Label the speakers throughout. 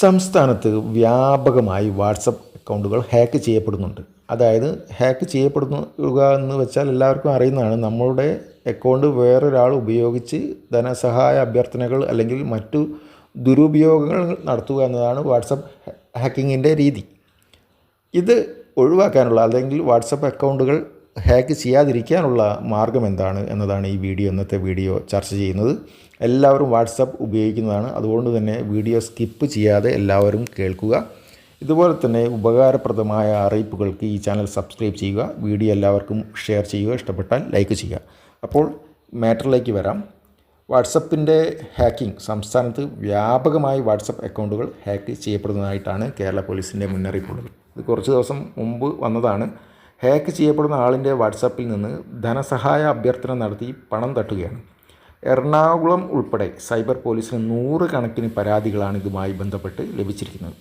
Speaker 1: സംസ്ഥാനത്ത് വ്യാപകമായി വാട്സപ്പ് അക്കൗണ്ടുകൾ ഹാക്ക് ചെയ്യപ്പെടുന്നുണ്ട്. അതായത് ഹാക്ക് ചെയ്യപ്പെടുക എന്ന് വെച്ചാൽ എല്ലാവർക്കും അറിയുന്നതാണ്. നമ്മളുടെ അക്കൗണ്ട് വേറൊരാൾ ഉപയോഗിച്ച് ധനസഹായ അഭ്യർത്ഥനകൾ അല്ലെങ്കിൽ മറ്റു ദുരുപയോഗങ്ങൾ നടത്തുക എന്നതാണ് വാട്സപ്പ് ഹാക്കിങ്ങിന്റെ രീതി. ഇത് ഒഴിവാക്കാനുള്ള അല്ലെങ്കിൽ വാട്സപ്പ് അക്കൗണ്ടുകൾ ഹാക്ക് ചെയ്യാതിരിക്കാനുള്ള മാർഗം എന്താണ് എന്നതാണ് ഈ വീഡിയോ ഇന്നത്തെ വീഡിയോ ചർച്ച ചെയ്യുന്നത്. എല്ലാവരും വാട്സപ്പ് ഉപയോഗിക്കുന്നതാണ്. അതുകൊണ്ട് തന്നെ വീഡിയോ സ്കിപ്പ് ചെയ്യാതെ എല്ലാവരും കേൾക്കുക. ഇതുപോലെ തന്നെ ഉപകാരപ്രദമായ അറിയിപ്പുകൾക്ക് ഈ ചാനൽ സബ്സ്ക്രൈബ് ചെയ്യുക. വീഡിയോ എല്ലാവർക്കും ഷെയർ ചെയ്യുക. ഇഷ്ടപ്പെട്ടാൽ ലൈക്ക് ചെയ്യുക. അപ്പോൾ മാറ്ററിലേക്ക് വരാം. വാട്സപ്പിന്റെ ഹാക്കിംഗ് സംസ്ഥാനത്ത് വ്യാപകമായി വാട്സപ്പ് അക്കൗണ്ടുകൾ ഹാക്ക് ചെയ്യപ്പെടുന്നതായിട്ടാണ് കേരള പോലീസിന്റെ മുന്നറിയിപ്പുള്ളത്. ഇത് കുറച്ച് ദിവസം മുമ്പ് വന്നതാണ്. ഹാക്ക് ചെയ്യപ്പെടുന്ന ആളിന്റെ വാട്സപ്പിൽ നിന്ന് ധനസഹായ അഭ്യർത്ഥന നടത്തി പണം തട്ടുകയാണ്. എറണാകുളം ഉൾപ്പെടെ സൈബർ പോലീസിന് നൂറ് കണക്കിന് പരാതികളാണ് ഇതുമായി ബന്ധപ്പെട്ട് ലഭിച്ചിരിക്കുന്നത്.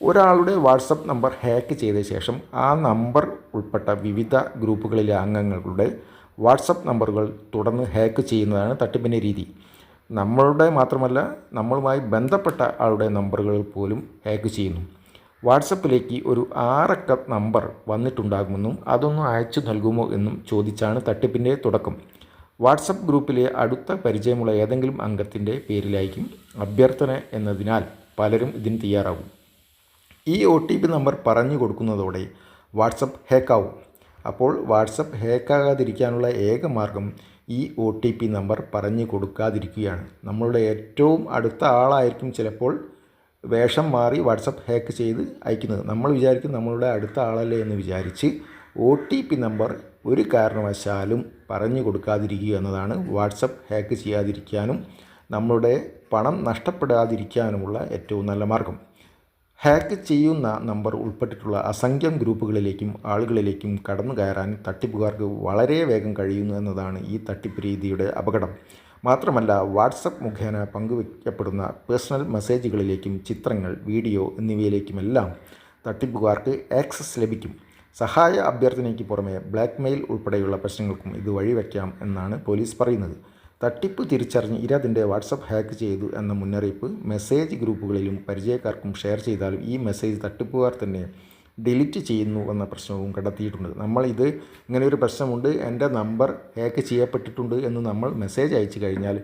Speaker 1: ഒരാളുടെ വാട്സപ്പ് നമ്പർ ഹാക്ക് ചെയ്ത ശേഷം ആ നമ്പർ ഉൾപ്പെട്ട വിവിധ ഗ്രൂപ്പുകളിലെ അംഗങ്ങളുടെ വാട്സപ്പ് നമ്പറുകൾ തുടർന്ന് ഹാക്ക് ചെയ്യുന്നതാണ് തട്ടിപ്പിന്റെ രീതി. നമ്മളുടെ മാത്രമല്ല നമ്മളുമായി ബന്ധപ്പെട്ട ആളുടെ നമ്പറുകൾ പോലും ഹാക്ക് ചെയ്യുന്നു. വാട്സപ്പിലേക്ക് ഒരു ആറക്ക നമ്പർ വന്നിട്ടുണ്ടാകുമെന്നും അതൊന്നും അയച്ചു നൽകുമോ എന്നും ചോദിച്ചാണ് തട്ടിപ്പിന്റെ തുടക്കം. വാട്സപ്പ് ഗ്രൂപ്പിലെ അടുത്ത പരിചയമുള്ള ഏതെങ്കിലും അംഗത്തിന്റെ പേരിലായിരിക്കും അഭ്യർത്ഥന എന്നതിനാൽ പലരും ഇതിന് തയ്യാറാവും ഈ ഒ ടി പി നമ്പർ പറഞ്ഞു കൊടുക്കുന്നതോടെ വാട്സപ്പ് ഹാക്കാവും. അപ്പോൾ വാട്സപ്പ് ഹാക്കാകാതിരിക്കാനുള്ള ഏക മാർഗം ഈ ഒ ടി പി നമ്പർ പറഞ്ഞു കൊടുക്കാതിരിക്കുകയാണ്. നമ്മളുടെ ഏറ്റവും അടുത്ത ആളായിരിക്കും ചിലപ്പോൾ വേഷം മാറി വാട്സപ്പ് ഹാക്ക് ചെയ്ത് അയക്കുന്നത്. നമ്മൾ വിചാരിക്കും നമ്മളുടെ അടുത്ത ആളല്ലേ എന്ന് വിചാരിച്ച് ഒ ടി പി നമ്പർ ഒരു കാരണവശാലും പറഞ്ഞു കൊടുക്കാതിരിക്കുക എന്നതാണ് വാട്സപ്പ് ഹാക്ക് ചെയ്യാതിരിക്കാനും നമ്മുടെ പണം നഷ്ടപ്പെടാതിരിക്കാനുമുള്ള ഏറ്റവും നല്ല മാർഗം. ഹാക്ക് ചെയ്യുന്ന നമ്പർ ഉൾപ്പെട്ടിട്ടുള്ള അസംഖ്യം ഗ്രൂപ്പുകളിലേക്കും ആളുകളിലേക്കും കടന്നു കയറാൻ തട്ടിപ്പുകാർക്ക് വളരെ വേഗം കഴിയുന്നു എന്നതാണ് ഈ തട്ടിപ്പ് രീതിയുടെ അപകടം. മാത്രമല്ല വാട്സപ്പ് മുഖേന പങ്കുവയ്ക്കപ്പെടുന്ന പേഴ്സണൽ മെസ്സേജുകളിലേക്കും ചിത്രങ്ങൾ വീഡിയോ എന്നിവയിലേക്കുമെല്ലാം തട്ടിപ്പുകാർക്ക് ആക്സസ് ലഭിക്കും. സഹായ അഭ്യർത്ഥനയ്ക്ക് പുറമെ ബ്ലാക്ക് മെയിൽ ഉൾപ്പെടെയുള്ള പ്രശ്നങ്ങൾക്കും ഇത് വഴിവെക്കാം എന്നാണ് പോലീസ് പറയുന്നത്. തട്ടിപ്പ് തിരിച്ചറിഞ്ഞ് ഇരതിന്റെ വാട്സപ്പ് ഹാക്ക് ചെയ്തു എന്ന മുന്നറിയിപ്പ് മെസ്സേജ് ഗ്രൂപ്പുകളിലും പരിചയക്കാർക്കും ഷെയർ ചെയ്താലും ഈ മെസ്സേജ് തട്ടിപ്പുകാർ തന്നെ ഡിലീറ്റ് ചെയ്യുന്നു എന്ന പ്രശ്നവും കണ്ടെത്തിയിട്ടുണ്ട്. നമ്മൾ ഇത് ഇങ്ങനെ ഒരു പ്രശ്നമുണ്ട് എന്റെ നമ്പർ ഹാക്ക് ചെയ്യപ്പെട്ടിട്ടുണ്ട് എന്ന് നമ്മൾ മെസ്സേജ് അയച്ചു കഴിഞ്ഞാൽ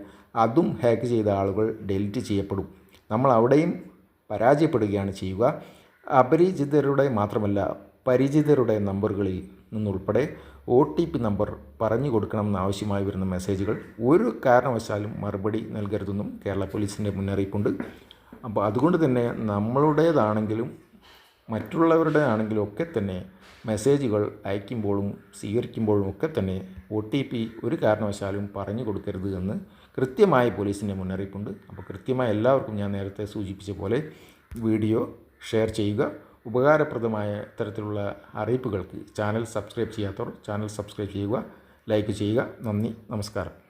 Speaker 1: അതും ഹാക്ക് ചെയ്ത ആളുകൾ ഡിലീറ്റ് ചെയ്യപ്പെടും. നമ്മൾ അവിടെയും പരാജയപ്പെടുകയാണ് ചെയ്യുക. അപരിചിതരുടെ മാത്രമല്ല പരിചിതരുടെ നമ്പറുകളിൽ നിന്നുൾപ്പെടെ ഒ ടി പി നമ്പർ പറഞ്ഞു കൊടുക്കണമെന്ന് ആവശ്യമായി വരുന്ന മെസ്സേജുകൾ ഒരു കാരണവശാലും മറുപടി നൽകരുതെന്നും കേരള പോലീസിന്റെ മുന്നറിയിപ്പുണ്ട്. അപ്പോൾ അതുകൊണ്ട് തന്നെ നമ്മളുടേതാണെങ്കിലും മറ്റുള്ളവരുടെ ആണെങ്കിലും ഒക്കെ തന്നെ മെസ്സേജുകൾ അയക്കുമ്പോഴും സ്വീകരിക്കുമ്പോഴും ഒക്കെ തന്നെ ഒ ടി പി ഒരു കാരണവശാലും പറഞ്ഞു കൊടുക്കരുത് എന്ന് കൃത്യമായി പോലീസിന്റെ മുന്നറിയിപ്പുണ്ട്. അപ്പോൾ കൃത്യമായി എല്ലാവർക്കും ഞാൻ നേരത്തെ സൂചിപ്പിച്ച പോലെ വീഡിയോ ഷെയർ ചെയ്യുക. ഉപകാരപ്രദമായ തരത്തിലുള്ള അറിയിപ്പുകൾക്ക് ചാനൽ സബ്സ്ക്രൈബ് ചെയ്യാത്തവർ ചാനൽ സബ്സ്ക്രൈബ് ചെയ്യുക ലൈക്ക് ചെയ്യുക. നന്ദി നമസ്കാരം.